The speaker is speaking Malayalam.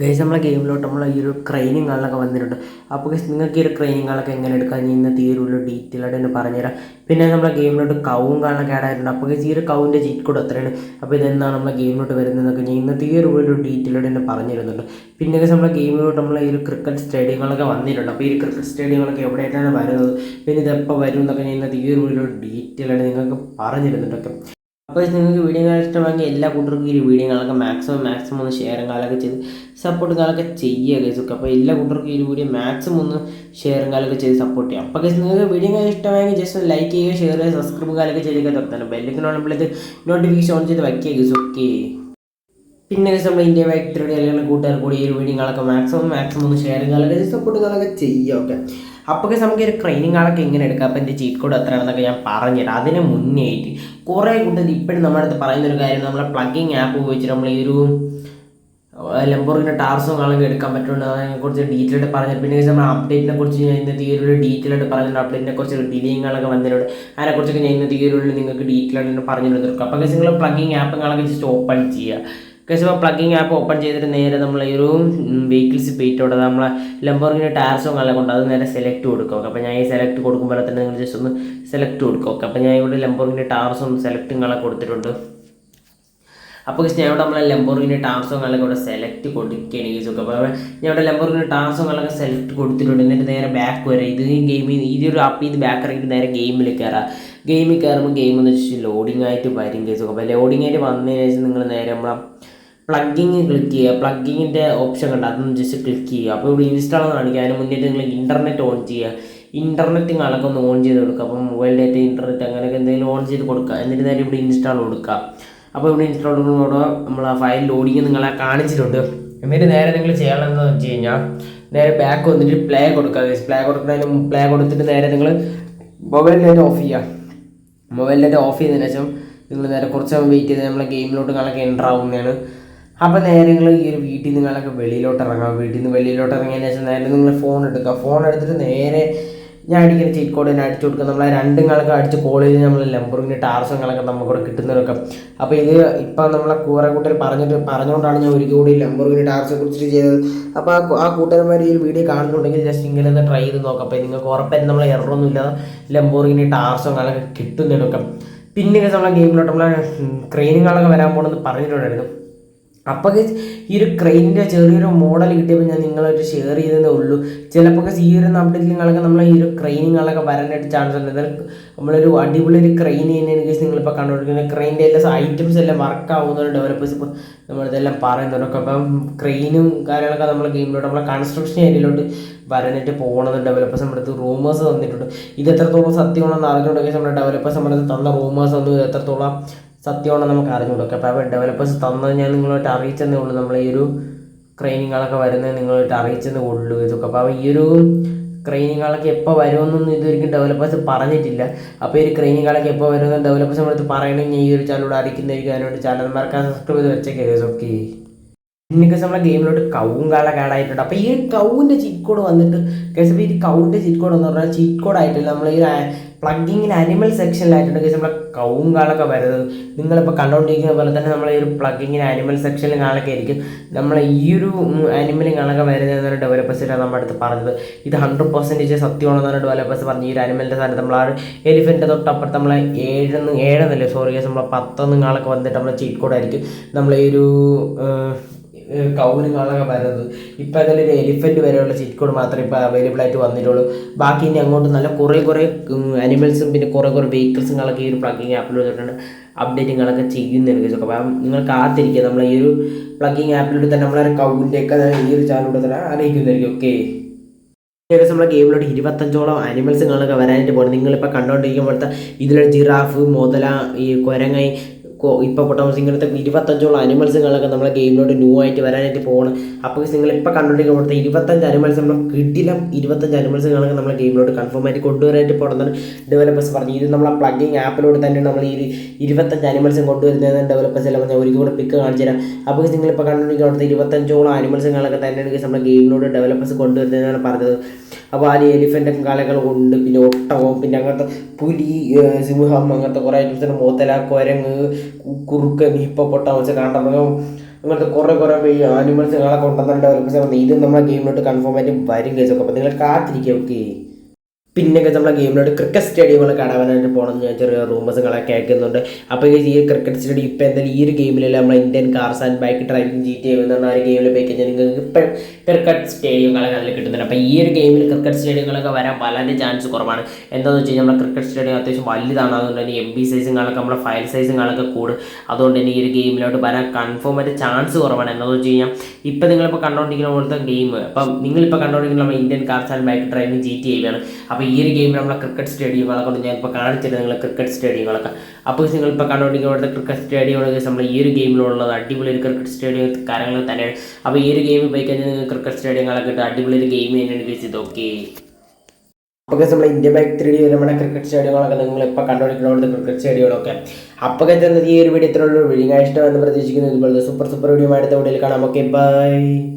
ഗൈസ് നമ്മളെ ഗെയിമിലോട്ട് നമ്മൾ ഈ ഒരു ട്രെയിനിങ് കാളിലൊക്കെ വന്നിട്ടുണ്ട്. അപ്പോൾ ഗൈസ് നിങ്ങൾക്ക് ഈ ഒരു ട്രെയിനിങ് കാളൊക്കെ എങ്ങനെ എടുക്കാൻ ഇന്ന് ഈ ഡീറ്റെയിൽ ആയിട്ട് തന്നെ പറഞ്ഞുതരാം. പിന്നെ നമ്മളെ ഗെയിമിലോട്ട് കവും കാളൊക്കെ ആഡ് ആയിട്ടുണ്ട്. അപ്പോൾ ഗൈസ് ഈ ഒരു കൗവിന്റെ ചീറ്റ് കൂടെ എത്രയാണ്? അപ്പോൾ ഇതെന്താണ് നമ്മളെ ഗെയിമിലോട്ട് വരുന്നതെന്നൊക്കെ ഞാൻ ഇന്നത്തെ ഈ ഒരു ഡീറ്റെയിൽ ആയിട്ട് തന്നെ പറഞ്ഞു തരുന്നുണ്ട് പിന്നെ ഗൈസ് നമ്മളെ ഗെയിമിലോട്ട് നമ്മൾ ഈ ഒരു ക്രിക്കറ്റ് സ്റ്റേഡിയങ്ങളൊക്കെ വന്നിട്ടുണ്ട്. അപ്പോൾ ഈ ക്രിക്കറ്റ് സ്റ്റേഡിയങ്ങളൊക്കെ എവിടെയായിട്ടാണ് വരുന്നത്? പിന്നെ ഇതെപ്പോൾ വരും എന്നൊക്കെ ഞാൻ ഇന്നത്തെ ഈ ഒരു ഡീറ്റെയിൽ ആയിട്ട് നിങ്ങൾക്ക് പറഞ്ഞു തരുന്നുണ്ടൊക്കെ അപ്പോൾ നിങ്ങൾക്ക് വീഡിയോ കാണാൻ ഇഷ്ടമാണെങ്കിൽ എല്ലാ കൂട്ടർക്കും ഈ വീഡിയോ കാണാനൊക്കെ മാക്സിമം മാക്സിമം ഒന്ന് ഷെയറും കാലൊക്കെ ചെയ്ത് സപ്പോർട്ട് കാലൊക്കെ ചെയ്യുക കേസൊക്കെ അപ്പോൾ എല്ലാ കൂട്ടർക്കും ഈ വീഡിയോ മാക്സിമം ഒന്ന് ഷെയറും കാലൊക്കെ ചെയ്ത് സപ്പോർട്ട് ചെയ്യാം. അപ്പോൾ കേസ് നിങ്ങൾക്ക് വീഡിയോ ഇഷ്ടമായെങ്കിൽ ജസ്റ്റ് ഒന്ന് ലൈക്ക് ചെയ്യുക ഷെയർ ചെയ്യുക സബ്സ്ക്രൈബ് കാലൊക്കെ ചെയ്തൊക്കെ തൊട്ടാലും ബെല്ലിക്കൻ ഓണുമ്പോഴത് നോട്ടിഫിക്കേഷൻ ഓൺ ചെയ്ത് വയ്ക്കുക കേസ് ഓക്കെ പിന്നെ നമ്മൾ ഇന്ത്യ വ്യക്തിയുടെ അല്ലെങ്കിൽ കൂട്ടുകാർ കൂടി ഈ വീഡിയോകളൊക്കെ മാക്സിമം മാക്സിമം ഒന്ന് ഷെയറും കാലൊക്കെ സപ്പോർട്ട് കാലൊക്കെ ചെയ്യുക ഓക്കെ അപ്പോൾ ഗൈസ് നമുക്ക് ഒരു ട്രെയിനിങ് ആളൊക്കെ എങ്ങനെ എടുക്കാം? അപ്പോൾ എന്റെ ചീറ്റ് കോഡ് എത്രയാണെന്നൊക്കെ ഞാൻ പറഞ്ഞുതരാം അതിന് മുന്നേ ആയിട്ട് കുറേ കൂട്ടർ ഇപ്പോഴും നമ്മുടെ അടുത്ത് പറയുന്ന ഒരു കാര്യം നമ്മളെ പ്ലഗിങ് ആപ്പ് ഉപയോഗിച്ചിട്ട് നമ്മൾ ഈ ഒരു ലംബോറിന്റെ ടാർസും കാണുമ്പോൾ എടുക്കാൻ പറ്റുന്നുണ്ട്. അതിനെക്കുറിച്ച് ഡീറ്റെയിൽ ആയിട്ട് പറഞ്ഞു പിന്നെ നമ്മൾ അപ്ഡേറ്റിനെ കുറിച്ച് ഞാൻ ഇന്നത്തെ ഈ ഒരു ഡീറ്റെയിൽ ആയിട്ട് പറഞ്ഞിട്ടുണ്ട്. അപ്ഡേറ്റിനെ കുറിച്ച് ഡിലേങ്ങളൊക്കെ വന്നിട്ടുണ്ട്. അതിനെക്കുറിച്ചൊക്കെ ഞാൻ ഇന്നത്തെ ഈ നിങ്ങൾക്ക് ഡീറ്റെയിൽ ആയിട്ട് പറഞ്ഞു കൊടുക്കും അപ്പോൾ നിങ്ങൾ പ്ലഗിങ് ആപ്പുകളൊക്കെ ജസ്റ്റ് ഓപ്പൺ ചെയ്യുക. കേസ് ഇപ്പോൾ പ്ലഗിങ് ആപ്പ് ഓപ്പൺ ചെയ്തിട്ട് നേരെ നമ്മൾ ഈ ഒരു വെഹിക്കിൾസ് പേറ്റോടെ നമ്മളെ ലംബോർഗിന്റെ ടാർസോ നല്ല കൊണ്ട് അത് നേരെ സെലക്ട് കൊടുക്കുക ഓക്കെ അപ്പോൾ ഞാൻ ഈ സെലക്ട് കൊടുക്കുമ്പോൾ തന്നെ നിങ്ങൾ ജസ്റ്റ് ഒന്ന് സെലക്ട് കൊടുക്കുക ഓക്കെ അപ്പോൾ ഞാൻ ഇവിടെ ലംബോർഗിന്റെ ടാർസും സെലക്റ്റുകളൊക്കെ കൊടുത്തിട്ടുണ്ട്. അപ്പോൾ ഞാൻ ഇവിടെ നമ്മളെ ലംബോർഗിന്റെ ടാർസോങ്ങളൊക്കെ ഇവിടെ സെലക്ട് കൊടുക്കുകയാണ് ഈ ഒക്കെ അപ്പോൾ ഞാൻ ഇവിടെ ലംബോർഗിന്റെ ടാർസോങ്ങളൊക്കെ സെലക്ട് കൊടുത്തിട്ടുണ്ട്. എന്നിട്ട് നേരെ ബാക്ക് വരെ. ഇത് ഗെയിമിൽ ഈ ഒരു ആപ്പിൽ നിന്ന് ബാക്ക് ഇറങ്ങിയിട്ട് നേരെ ഗെയിമിൽ കയറാം ഗെയിമിൽ കയറുമ്പോൾ ഗെയിം എന്ന് വെച്ചാൽ ലോഡിംഗ് ആയിട്ട് വരും കേസ് അപ്പോൾ ലോഡിംഗ് ആയിട്ട് വന്നതിന് ശേഷം നിങ്ങൾ നേരെ നമ്മളെ പ്ലഗിങ് ക്ലിക്ക് ചെയ്യുക. പ്ലഗിങ്ങിന്റെ ഓപ്ഷൻ കണ്ട? അതൊന്ന് ജസ്റ്റ് ക്ലിക്ക് ചെയ്യുക. അപ്പോൾ ഇവിടെ ഇൻസ്റ്റാൾ എന്ന് കാണിക്കുക. അതിന് മുന്നേറ്റ് നിങ്ങൾ ഇന്റർനെറ്റ് ഓൺ ചെയ്യുക. ഇന്റർനെറ്റ് നിങ്ങളൊക്കെ ഒന്ന് ഓൺ ചെയ്ത് കൊടുക്കുക. അപ്പം മൊബൈൽ ഡാറ്റ ഇന്റർനെറ്റ് അങ്ങനെയൊക്കെ എന്തെങ്കിലും ഓൺ ചെയ്ത് കൊടുക്കുക. എന്നിട്ട് നേരെ ഇവിടെ ഇൻസ്റ്റാൾ കൊടുക്കുക. അപ്പോൾ ഇവിടെ ഇൻസ്റ്റാൾ കൊടുക്കുന്നതോടെ നമ്മൾ ആ ഫയൽ ലോഡിങ് നിങ്ങളെ കാണിച്ചിട്ടുണ്ട്. എന്നിട്ട് നേരെ നിങ്ങൾ ചെയ്യണമെന്ന് വെച്ച് കഴിഞ്ഞാൽ നേരെ ബാക്ക് വന്നിട്ട് പ്ലേ കൊടുക്കുക പ്ലേ കൊടുക്കുന്നതിന് പ്ലേ കൊടുത്തിട്ട് നേരെ നിങ്ങൾ മൊബൈൽ ഡാറ്റ ഓഫ് ചെയ്യുക. മൊബൈൽ ഡാറ്റ ഓഫ് ചെയ്തതിന് ശേഷം നിങ്ങൾ നേരെ കുറച്ച് വെയിറ്റ് ചെയ്ത് നമ്മളെ ഗെയിമിലോട്ട് കാണാൻ എന്റർ ആവുന്നതാണ്. അപ്പോൾ നേരെ നിങ്ങൾ ഈ ഒരു വീട്ടിൽ നിങ്ങളൊക്കെ വെളിയിലോട്ട് ഇറങ്ങാം. വീട്ടിൽ നിന്ന് വെളിയിലോട്ട് ഇറങ്ങിയതിന് ശേഷം നേരെ നിങ്ങൾ ഫോൺ എടുക്കുക. ഫോൺ എടുത്തിട്ട് നേരെ ഞാൻ അടിക്കുന്ന ചീറ്റ് കോഡ് തന്നെ അടിച്ചു കൊടുക്കുക. നമ്മളെ രണ്ടും കളൊക്കെ അടിച്ച് കോൾ ചെയ്ത് നമ്മൾ ലംബറിന്റെ ടാർസങ്ങളൊക്കെ നമുക്കിവിടെ കിട്ടുന്നതൊക്കെ അപ്പോൾ ഇത് ഇപ്പം നമ്മളെ കൂറെ കൂട്ടർ പറഞ്ഞിട്ട് പറഞ്ഞുകൊണ്ടാണ് ഞാൻ ഒരു കൂടി ലംബറിന്റെ ടാർസെ കുറിച്ചിട്ട് ചെയ്തത്. അപ്പോൾ ആ ആ കൂട്ടുകാരന്മാർ ഈ വീഡിയോ കാണുന്നുണ്ടെങ്കിൽ ജസ്റ്റ് ഇങ്ങനെ ഒന്ന് ട്രൈ ചെയ്ത് നോക്കാം. അപ്പോൾ നിങ്ങൾക്ക് ഉറപ്പായിട്ടും നമ്മളെ എററൊന്നും ഇല്ലാതെ ലംബോറിന്റെ ടാർസങ്ങളൊക്കെ കിട്ടുന്നതൊക്കെ. പിന്നെ നമ്മളെ ഗെയിമിലോട്ട് നമ്മളെ ക്രെയിനുകളൊക്കെ വരാൻ പോകണമെന്ന് പറഞ്ഞിട്ടുണ്ടായിരുന്നു. അപ്പോൾ ഈ ഒരു ക്രെയിനിന്റെ ചെറിയൊരു മോഡൽ കിട്ടിയപ്പോൾ ഞാൻ നിങ്ങളായിട്ട് ഷെയർ ചെയ്തതേ ഉള്ളൂ. ചിലപ്പോൾ ഈ ഒരു അപ്ഡേറ്റിൽ നിങ്ങളൊക്കെ നമ്മൾ ഈ ഒരു ക്രെയിനുകളൊക്കെ വരാനായിട്ട് ചാൻസ് ഉണ്ട്. നമ്മളൊരു അടിപൊളി ഒരു ക്രെയിൻ ചെയ്യുന്നതിന് കേസ് നിങ്ങളിപ്പോൾ കണ്ടുകൊണ്ടിരിക്കുന്ന ക്രെയിനിന്റെ എല്ലാ ഐറ്റംസ് എല്ലാം വർക്ക് ആവുന്ന ഡെവലപ്പേഴ്സ് ഇപ്പോൾ നമ്മളിതെല്ലാം പറയുന്നുണ്ടൊക്കെ അപ്പം ക്രെയിനും കാര്യങ്ങളൊക്കെ നമ്മൾ ഗെയിമിലോട്ട് നമ്മളെ കൺസ്ട്രക്ഷൻ ഏരിയയിലോട്ട് വരാനായിട്ട് പോകണമെന്നുണ്ട് ഡെവലപ്പേഴ്സ് നമ്മുടെ അടുത്ത് റൂമേഴ്സ് തന്നിട്ടുണ്ട് ഇത് എത്രത്തോളം സത്യമാണെന്ന് അറിഞ്ഞുകൊണ്ടെങ്കിൽ നമ്മുടെ ഡെവലപ്പേഴ്സ് നമ്മുടെ തന്ന റൂമേഴ്സ് ഒന്നും എത്രത്തോളം സത്യമാണെന്ന് നമുക്ക് അറിഞ്ഞുകൊടുക്കാം അപ്പോൾ ഡെവലപ്പേഴ്സ് തന്നത് ഞാൻ നിങ്ങളായിട്ട് അറിയിച്ചെന്നേ ഉള്ളൂ. നമ്മൾ ഈ ഒരു ക്രൈനിങ്ങുകളൊക്കെ വരുന്നത് നിങ്ങളായിട്ട് അറിയിച്ചെന്നേ ഉള്ളൂ ഇതൊക്കെ. അപ്പോൾ ഈ ഒരു ക്രെയിനിങ്ങുകളൊക്കെ എപ്പോൾ വരുമെന്നൊന്നും ഇതുവരെയും ഡെവലപ്പേഴ്സ് പറഞ്ഞിട്ടില്ല. അപ്പോൾ ഈ ക്രെയിനിങ്ങുകളൊക്കെ എപ്പോൾ വരുമെന്ന് ഡെവലപ്പേഴ്സ് നമ്മളടുത്ത് പറയണമെങ്കിൽ ഈ ഒരു ചാനലോട് അറിയിക്കുന്നതായിരിക്കും. അതിനോട് ചാനൽ മറക്കാൻ സബ്സ്ക്രൈബ് ചെയ്ത് വെച്ചേക്കാം ഓക്കെ ഇന്നിക്ക് നമ്മളെ ഗെയിമിലോട്ട് കവും ആഡ് ആയിട്ടുണ്ട്. അപ്പോൾ ഈ കൗവിന്റെ ചീറ്റ് കോഡ് വന്നിട്ട് കേസ് ഈ കൗവിന്റെ ചീറ്റ് കോഡ് എന്ന് പറഞ്ഞാൽ ചീറ്റ് കോഡ് ആയിട്ടില്ല നമ്മൾ ഈ പ്ലഗിങ്ങിൽ അനിമൽ സെക്ഷനിലായിട്ടുണ്ട് കേസ് നമ്മളെ കവും കാളൊക്കെ വരുന്നത്. നിങ്ങളിപ്പോൾ കണ്ടുകൊണ്ടിരിക്കുന്ന പോലെ തന്നെ നമ്മളെ ഈ ഒരു പ്ലഗിങ്ങിന് അനിമൽ സെക്ഷനിൽ കാണൊക്കെ ആയിരിക്കും. നമ്മളെ ഈ ഒരു അനിമൽ കാണൊക്കെ വരുന്നതെന്നാണ് ഡെവലപ്പേഴ്സിലാണ് നമ്മുടെ അടുത്ത് പറഞ്ഞത്. ഇത് ഹൺഡ്രഡ് പെർസെന്റേജ് സത്യമാണെന്നാണ് ഡെവലപ്പേഴ്സ് പറഞ്ഞു ഈ ഒരു അനിമലിന്റെ സ്ഥാനത്ത് നമ്മൾ ആ എലിഫന്റ് തൊട്ടപ്പുറത്ത് നമ്മളെ ഏഴെന്ന് ഏഴെന്നല്ലേ സോറി കേസ് നമ്മളെ പത്തൊന്നും കാളൊക്കെ വന്നിട്ട് നമ്മളെ ചീറ്റ് കോഡായിരിക്കും നമ്മളെ ഈ ഒരു കാണാൻ വരുന്നത്. ഇപ്പം അതിൽ ഒരു എലിഫന്റ് വരെയുള്ള ചീറ്റ് കോഡ് മാത്രമേ ഇപ്പോൾ അവൈലബിൾ ആയിട്ട് വന്നിട്ടുള്ളൂ. ബാക്കി ഇനി അങ്ങോട്ട് നല്ല കുറേ കുറേ അനിമൽസും പിന്നെ കുറേ കുറേ വെഹിക്കിൾസും കളൊക്കെ ഈ ഒരു പ്ലഗിങ് ആപ്പിൽ വന്നിട്ടുണ്ട്. അപ്ഡേറ്റിങ്ങളൊക്കെ ചെയ്യുന്നുണ്ട് guys. അപ്പം നിങ്ങൾ കാത്തിരിക്കുക. നമ്മൾ ഈ ഒരു പ്ലഗിങ് ആപ്പിലൂടെ തന്നെ നമ്മളൊരു കൗവിന്റെയൊക്കെ ഈ ഒരു ചാനലിലൂടെ തന്നെ അറിയിക്കുന്നതായിരിക്കും. ഓക്കെ ഏകദേശം നമ്മുടെ ഗെയിമിലോട്ട് ഇരുപത്തഞ്ചോളം അനിമൽസുകളൊക്കെ വരാനായിട്ട് പോകണം നിങ്ങളിപ്പോൾ കണ്ടുകൊണ്ടിരിക്കുമ്പോഴത്തെ ഇതിലൊരു ജിറാഫ് മുതല ഈ കുരങ്ങൈ ഇപ്പോൾ പൊട്ടമസ് ഇങ്ങനത്തെ ഇരുപത്തഞ്ചോളം അനിമൽസുകളൊക്കെ നമ്മളെ ഗെയിമിലോട്ട് ന്യൂ ആയിട്ട് വരാനായിട്ട് പോകണം അപ്പോൾ നിങ്ങൾ ഇപ്പോൾ കണ്ടുകൊണ്ടിരിക്കുമ്പോഴത്തെ ഇരുപത്തഞ്ച് അനിമൽസ് നമ്മൾ കിട്ടില്ല ഇരുപത്തഞ്ച് അനിമൽസുകളൊക്കെ നമ്മളെ ഗെയിമിലോട്ട് കൺഫേം ആയിട്ട് കൊണ്ടുവരാനായിട്ട് പോകണമെന്നാണ് ഡെവലപ്പേഴ്സ് പറഞ്ഞു ഇത് നമ്മളെ പ്ലഗിങ് ആപ്പിലൂടെ തന്നെ നമ്മൾ ഈ ഇരുപത്തഞ്ച് അനിമൽസും കൊണ്ടുവരുന്നതെന്ന് ഡെവലപ്പേഴ്സ് എല്ലാം ഞാൻ ഒരിക്കൽ കൂടെ പിക്ക് കാണിച്ചു തരാം അപ്പോൾ നിങ്ങൾ ഇപ്പോൾ കണ്ടുകൊണ്ടിരിക്കുന്ന കൊടുത്ത ഇരുപത്തഞ്ചോളം അനിമൽസുകളൊക്കെ തന്നെയാണ് നമ്മളെ ഗെയിമിലൂടെ ഡെവലപ്പേഴ്സ് കൊണ്ടുവരുന്നതെന്നാണ് പറഞ്ഞത്. അപ്പോൾ ആ എലിഫന്റും കാലകളുണ്ട് പിന്നെ ഒട്ടവും പിന്നെ അങ്ങനത്തെ പുലി സിംഹം അങ്ങനത്തെ കുറേ ഐറ്റംസ് ഉണ്ട്. മോത്തല കുരങ്ങ് കുറുക്കൻ ഹിപ്പപ്പൊട്ടാമസ് കാണ്ടമൃഗം അങ്ങനത്തെ കുറേ കുറേ ആനിമൽസ് നിങ്ങളെ കൊണ്ടുവന്നിട്ട് ഡെവലപ്പേഴ്സ് ഇത് നമ്മളെ ഗെയിമിലോട്ട് കൺഫേം ആയിട്ട് വരും കേസൊക്കെ അപ്പോൾ നിങ്ങൾ കാത്തിരിക്കുക ഓക്കെ പിന്നെ നമ്മളെ ഗെയിമിലോട്ട് ക്രിക്കറ്റ് സ്റ്റേഡിയങ്ങളൊക്കെ അടവാനായിട്ട് പോകണമെന്ന് ഞാൻ ചെറിയ റൂമേഴ്സുകളെ കേൾക്കുന്നുണ്ട്. അപ്പോൾ ഈ ക്രിക്കറ്റ് സ്റ്റേഡിയം ഇപ്പോൾ എന്തായാലും ഈ ഒരു ഗെയിമിലല്ല നമ്മളെ Indian cars and bike driving G T എന്ന് പറഞ്ഞ ഒരു ഗെയിമിൽ പോയി കഴിഞ്ഞാൽ നിങ്ങൾക്ക് ഇപ്പം ക്രിക്കറ്റ് സ്റ്റേഡിയങ്ങളൊക്കെ അതിൽ കിട്ടുന്നുണ്ട്. അപ്പോൾ ഈ ഒരു ഗെയിമിൽ ക്രിക്കറ്റ് സ്റ്റേഡിയങ്ങളൊക്കെ വരാൻ വളരെ ചാൻസ് കുറവാണ്. എന്താണെന്ന് വെച്ച് കഴിഞ്ഞാൽ നമ്മുടെ ക്രിക്കറ്റ് സ്റ്റേഡിയം അത്യാവശ്യം വലുതാണ്. അതുകൊണ്ട് തന്നെ എം ബി സൈസുകളൊക്കെ നമ്മുടെ ഫയൽ സൈസും സൈസുകളൊക്കെ കൂടും. അതുകൊണ്ട് തന്നെ ഈ ഒരു ഗെയിമിലോട്ട് വരാൻ കൺഫേം ആയിട്ട് ചാൻസ് കുറവാണ്. എന്താണെന്ന് വെച്ച് കഴിഞ്ഞാൽ ഇപ്പം നിങ്ങളിപ്പോൾ കണ്ടുകൊണ്ടിരിക്കുന്ന പോലത്തെ ഗെയിം അപ്പം നിങ്ങളിപ്പോൾ കണ്ടുകൊണ്ടിരിക്കുന്ന നമ്മുടെ Indian cars and bike driving G T ആണ് അപ്പോൾ ഈ ഒരു ഗെയിമിൽ നമ്മളെ ക്രിക്കറ്റ് സ്റ്റേഡിയങ്ങളൊക്കെ കൊണ്ട് ഞാൻ ഇപ്പോൾ കാണിച്ചിട്ട് നിങ്ങൾ ക്രിക്കറ്റ് സ്റ്റേഡിയങ്ങളൊക്കെ അപ്പോൾ നിങ്ങളിപ്പോൾ കണ്ടുകൊണ്ടിരിക്കുന്ന അവിടുത്തെ ക്രിക്കറ്റ് സ്റ്റേഡിയങ്ങളൊക്കെ നമ്മൾ ഈ ഒരു ഗെയിമിലുള്ളത് അടിപൊളി ഒരു ക്രിക്കറ്റ് സ്റ്റേഡിയം കാര്യങ്ങൾ തന്നെയാണ്. അപ്പോൾ ഈ ഒരു ഗെയിമിൽ പോയി കഴിഞ്ഞാൽ നിങ്ങൾ ക്രിക്കറ്റ് സ്റ്റേഡിയങ്ങളൊക്കെ ഇട്ട് അടിപൊളി ഒരു ഗെയിം തന്നെയാണ് വിളിച്ചത് ഓക്കെ അപ്പോൾ നമ്മൾ ഇന്ത്യ ബൈക്ക് ത്രീ ഡി നമ്മുടെ ക്രിക്കറ്റ് സ്റ്റേഡിയങ്ങളൊക്കെ നിങ്ങൾ ഇപ്പോൾ കണ്ടുപിടിക്കുന്ന ക്രിക്കറ്റ് സ്റ്റേഡിയങ്ങളൊക്കെ അപ്പോൾ ഈ ഒരു വീഡിയോ ഇത്രയുള്ള വീഡിയോ ഇഷ്ടമെന്ന് പ്രതീക്ഷിക്കുന്നു. ഇതുപോലത്തെ സൂപ്പർ സൂപ്പർ വീഡിയോ അടുത്ത വീഡിയോയിൽ കാണാം. Okay bye